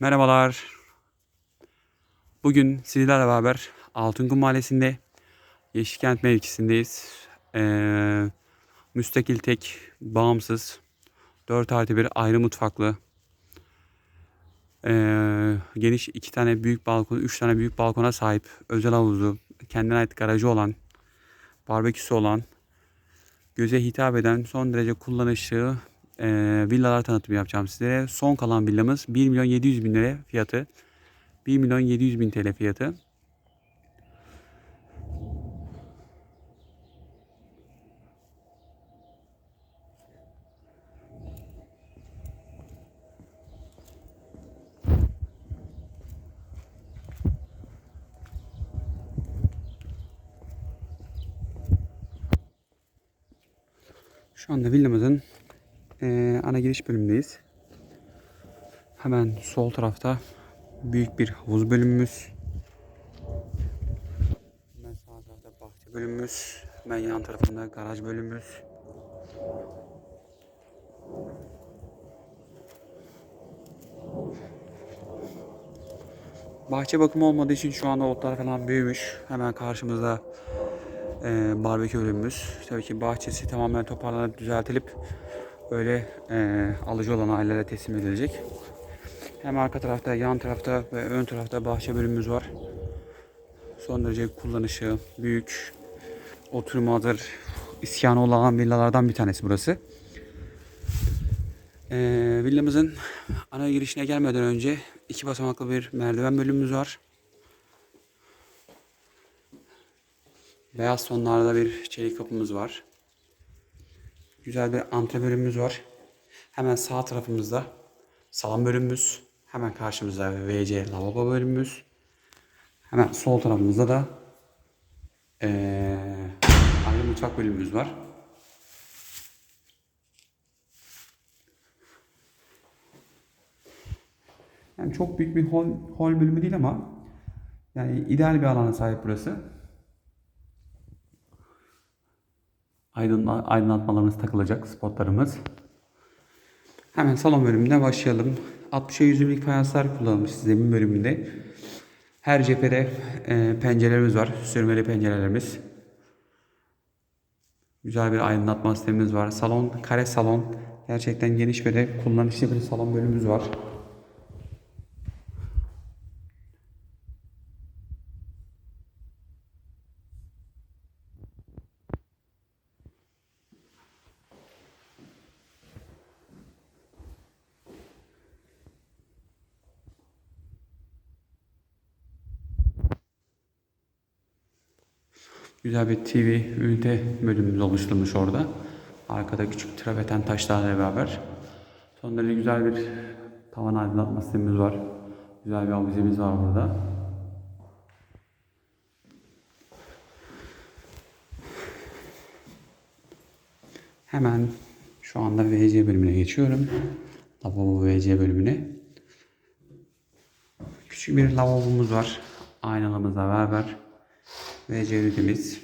Merhabalar. Bugün sizlerle beraber Altınkum Mahallesi'nde Yeşilkent mevkisindeyiz. Ee, müstakil tek, bağımsız, 4 artı bir ayrı mutfaklı, ee, geniş iki tane büyük balkon, üç tane büyük balkona sahip, özel havuzu, kendine ait garajı olan, barbeküsü olan, göze hitap eden son derece kullanışlı e, villalar tanıtımı yapacağım sizlere. Son kalan villamız 1 milyon 700 bin lira fiyatı. 1 milyon 700 bin TL fiyatı. Şu anda villamızın eee, ana giriş bölümündeyiz. Hemen sol tarafta büyük bir havuz bölümümüz. Hemen sağ tarafta bahçe bölümümüz. Hemen yan tarafında garaj bölümümüz. Bahçe bakımı olmadığı için şu anda otlar falan büyümüş. Hemen karşımızda e, barbekü bölümümüz. Tabii ki bahçesi tamamen toparlanıp düzeltilip böyle e, alıcı olan ailelere teslim edilecek. Hem arka tarafta, yan tarafta ve ön tarafta bahçe bölümümüz var. Son derece kullanışı, büyük, oturma hazır, iskanı olan villalardan bir tanesi burası. E, villamızın ana girişine gelmeden önce iki basamaklı bir merdiven bölümümüz var. Beyaz tonlarda bir çelik kapımız var. Güzel bir antre bölümümüz var. Hemen sağ tarafımızda salon bölümümüz. Hemen karşımızda WC lavabo bölümümüz. Hemen sol tarafımızda da eee ayrı mutfak bölümümüz var. Yani çok büyük bir hol, hol bölümü değil ama yani ideal bir alana sahip burası. Aydınla, aydınlatmalarımız takılacak, spotlarımız. Hemen salon bölümüne başlayalım. 60'a 120'lik fayanslar kullanılmış zemin bölümünde. Her cephede e, pencerelerimiz var. Sürmeli pencerelerimiz. Güzel bir aydınlatma sistemimiz var. Salon, kare salon. Gerçekten geniş ve de kullanışlı bir salon bölümümüz var. Güzel bir TV ünite bölümümüz oluşturmuş orada. Arkada küçük traverten taşlarla beraber. Son derece güzel bir tavan aydınlatma sistemimiz var. Güzel bir avizemiz var burada. Hemen şu anda VC bölümüne geçiyorum. Lavabo VC bölümüne. Küçük bir lavabomuz var. Aynalımızla beraber. VC ünitemiz.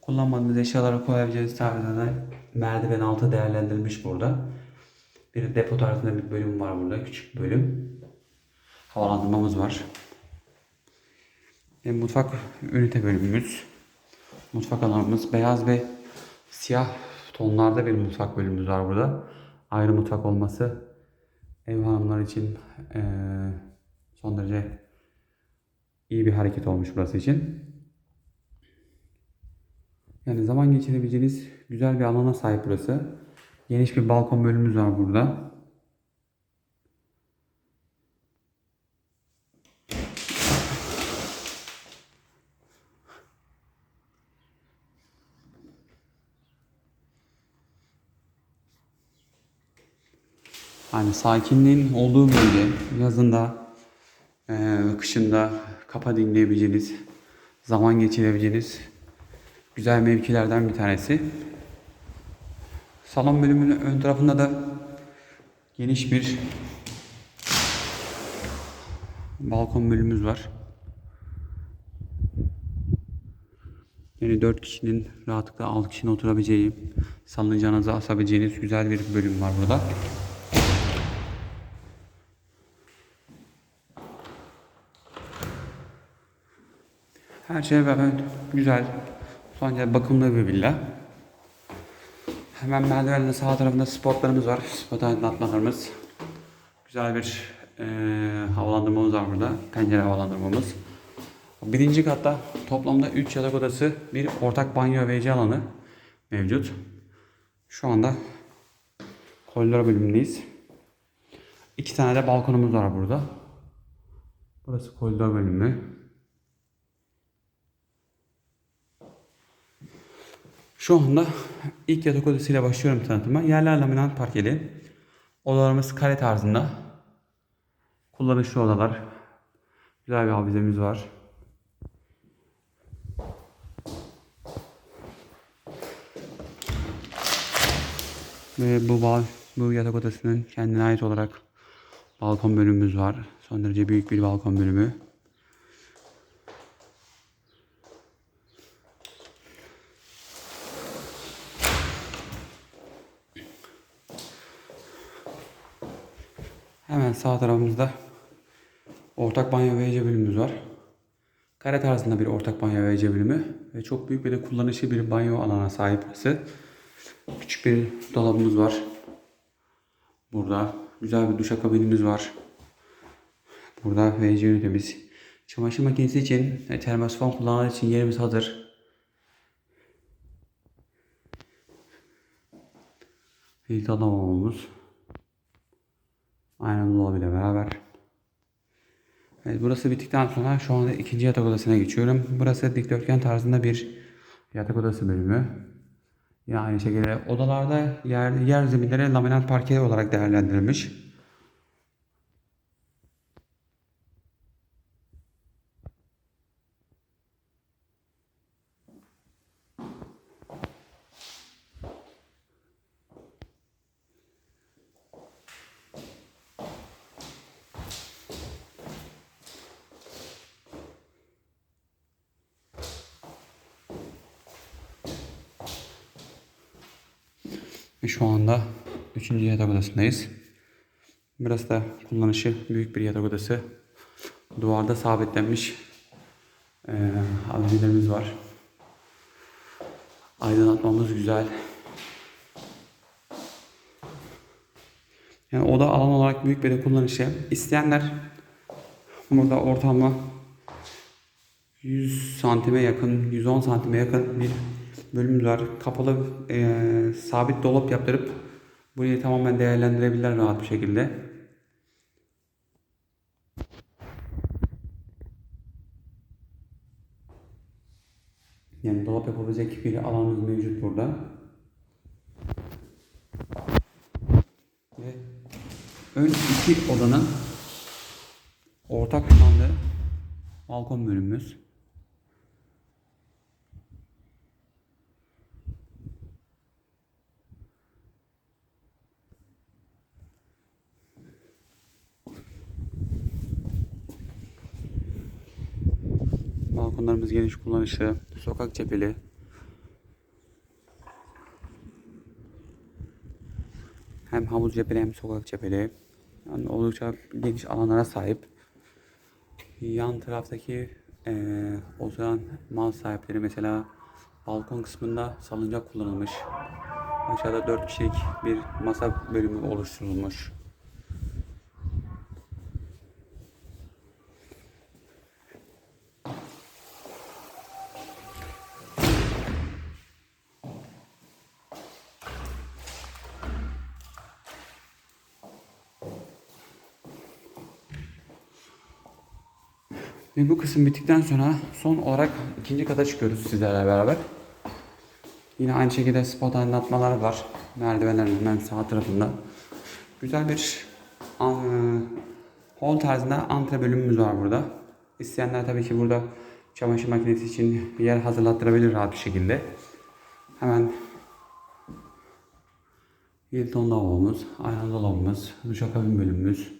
Kullanmadığımız eşyaları koyabileceğiniz tarzda merdiven altı değerlendirilmiş burada. Bir depo tarzında bir bölüm var burada. Küçük bölüm. Havalandırmamız var. E, mutfak ünite bölümümüz. Mutfak alanımız beyaz ve siyah tonlarda bir mutfak bölümümüz var burada. Ayrı mutfak olması ev hanımları için son derece iyi bir hareket olmuş burası için. Yani zaman geçirebileceğiniz güzel bir alana sahip burası. Geniş bir balkon bölümümüz var burada. Hani sakinliğin olduğu bölge, yazında, eee, kışında kafa dinleyebileceğiniz, zaman geçirebileceğiniz güzel mevkilerden bir tanesi. Salon bölümünün ön tarafında da geniş bir balkon bölümümüz var. Yani 4 kişinin rahatlıkla 6 kişinin oturabileceği, salınacağınızı asabileceğiniz güzel bir bölüm var burada. Her şey evet, güzel. Son derece bakımlı bir villa. Hemen merdivenin sağ tarafında spotlarımız var. Spot aydınlatmalarımız. Güzel bir eee havalandırmamız var burada. Pencere havalandırmamız. Birinci katta toplamda 3 yatak odası, bir ortak banyo ve WC alanı mevcut. Şu anda koridor bölümündeyiz. İki tane de balkonumuz var burada. Burası koridor bölümü. Şu anda ilk yatak odasıyla başlıyorum tanıtıma. Yerler laminat parkeli. Odalarımız kare tarzında. Kullanışlı odalar. Güzel bir avizemiz var. Ve bu bal, bu yatak odasının kendine ait olarak balkon bölümümüz var. Son derece büyük bir balkon bölümü. Hemen sağ tarafımızda ortak banyo ve WC bölümümüz var. Kare tarzında bir ortak banyo ve WC bölümü ve çok büyük bir de kullanışlı bir banyo alana sahip burası. Küçük bir dolabımız var. Burada güzel bir duşakabinimiz var. Burada WC ünitemiz. Çamaşır makinesi için ve termosifon kullananlar için yerimiz hazır. Filtre lavabomuz. Aynen dolabıyla beraber. Evet, burası bittikten sonra şu anda ikinci yatak odasına geçiyorum. Burası dikdörtgen tarzında bir yatak odası bölümü. Yine aynı şekilde odalarda yer, yer zeminleri laminat parke olarak değerlendirilmiş. Ve şu anda üçüncü yatak odasındayız. Burası da kullanışı büyük bir yatak odası. Duvarda sabitlenmiş eee abilerimiz var. Aydınlatmamız güzel. Yani oda alan olarak büyük bir de kullanışı. İsteyenler burada ortalama 100 santime yakın, 110 santime yakın bir bölümümüz var. Kapalı eee, sabit dolap yaptırıp burayı tamamen değerlendirebilirler rahat bir şekilde. Yani dolap yapabilecek bir alanımız mevcut burada. Ve ön iki odanın ortak kullandığı balkon bölümümüz. Balkonlarımız geniş kullanışlı, sokak cepheli. Hem havuz cepheli hem sokak cepheli. Yani oldukça geniş alanlara sahip. Yan taraftaki eee oturan mal sahipleri mesela balkon kısmında salıncak kullanılmış. Aşağıda 4 kişilik bir masa bölümü oluşturulmuş. Ve bu kısım bittikten sonra son olarak ikinci kata çıkıyoruz sizlerle beraber. Yine aynı şekilde spot aydınlatmalar var. Merdivenlerin hemen sağ tarafında. Güzel bir an- hall tarzında antre bölümümüz var burada. İsteyenler tabii ki burada çamaşır makinesi için bir yer hazırlattırabilir rahat bir şekilde. Hemen Hilton lavabomuz, ayna dolabımız, duşakabin bölümümüz,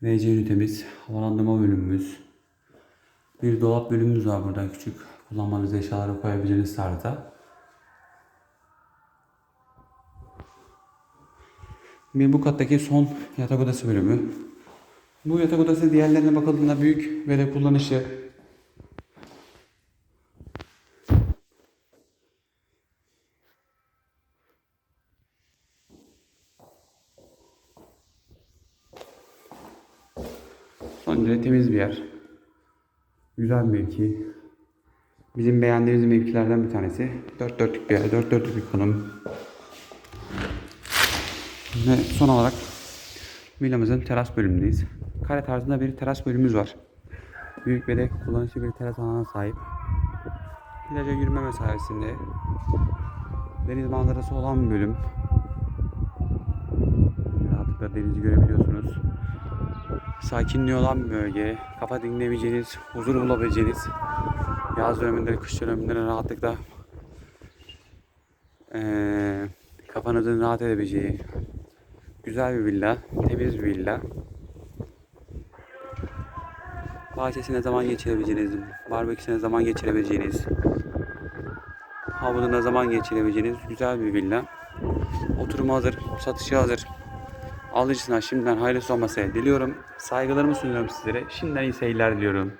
WC ünitemiz, havalandırma bölümümüz, bir dolap bölümümüz var burada küçük. Kullanmanız eşyaları koyabileceğiniz tarzda. Bir bu kattaki son yatak odası bölümü. Bu yatak odası diğerlerine bakıldığında büyük ve de kullanışlı. Son derece temiz bir yer. Güzel mevki. Bizim beğendiğimiz mevkilerden bir tanesi. Dört dörtlük bir yer, dört dörtlük bir konum. Ve son olarak villamızın teras bölümündeyiz. Kare tarzında bir teras bölümümüz var. Büyük ve de kullanışlı bir teras alana sahip. Plaja yürüme mesafesinde deniz manzarası olan bir bölüm. Rahatlıkla denizi görebiliyorsunuz. Sakinliği olan bir bölge. Kafa dinleyebileceğiniz, huzur bulabileceğiniz yaz döneminde, kış döneminde rahatlıkla eee kafanızın rahat edebileceği güzel bir villa, temiz bir villa. Bahçesine zaman geçirebileceğiniz, barbeküsüne zaman geçirebileceğiniz, havuzuna zaman geçirebileceğiniz güzel bir villa. Oturuma hazır, satışa hazır. Alıcısına şimdiden hayırlısı olmasını diliyorum. Saygılarımı sunuyorum sizlere. Şimdiden iyi seyirler diliyorum.